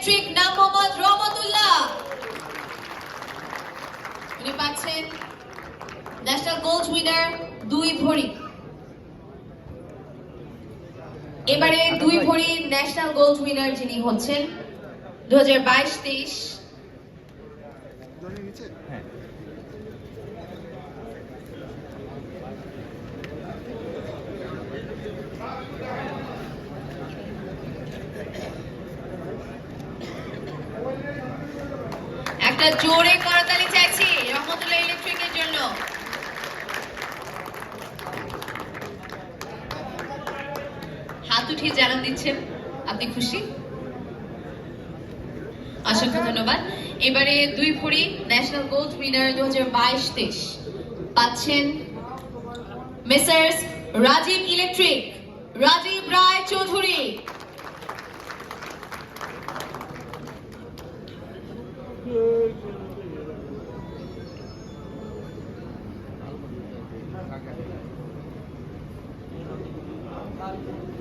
Electric নাম মোহাম্মদ রহমতুল্লাহ উনি পাচ্ছেন ন্যাশনাল গোল্ড উইনার দুই ভরি। এবারে দুই ভরি ন্যাশনাল গোল্ড উইনার যিনি হচ্ছেন দু হাজার বাইশ তেইশ একটা জোরে করতালি চাইছি রহমতুল্লাহ ইলেকট্রিকের জন্য। হাত উঠিয়ে জানান দিচ্ছেন, আপনি খুশি? অসংখ্য ধন্যবাদ। এবারে দুই ভরি ন্যাশনাল গোল্ড উইনার দু হাজার বাইশ তেইশ পাচ্ছেন messrs Rajib electric, Rajib Roy lot of people.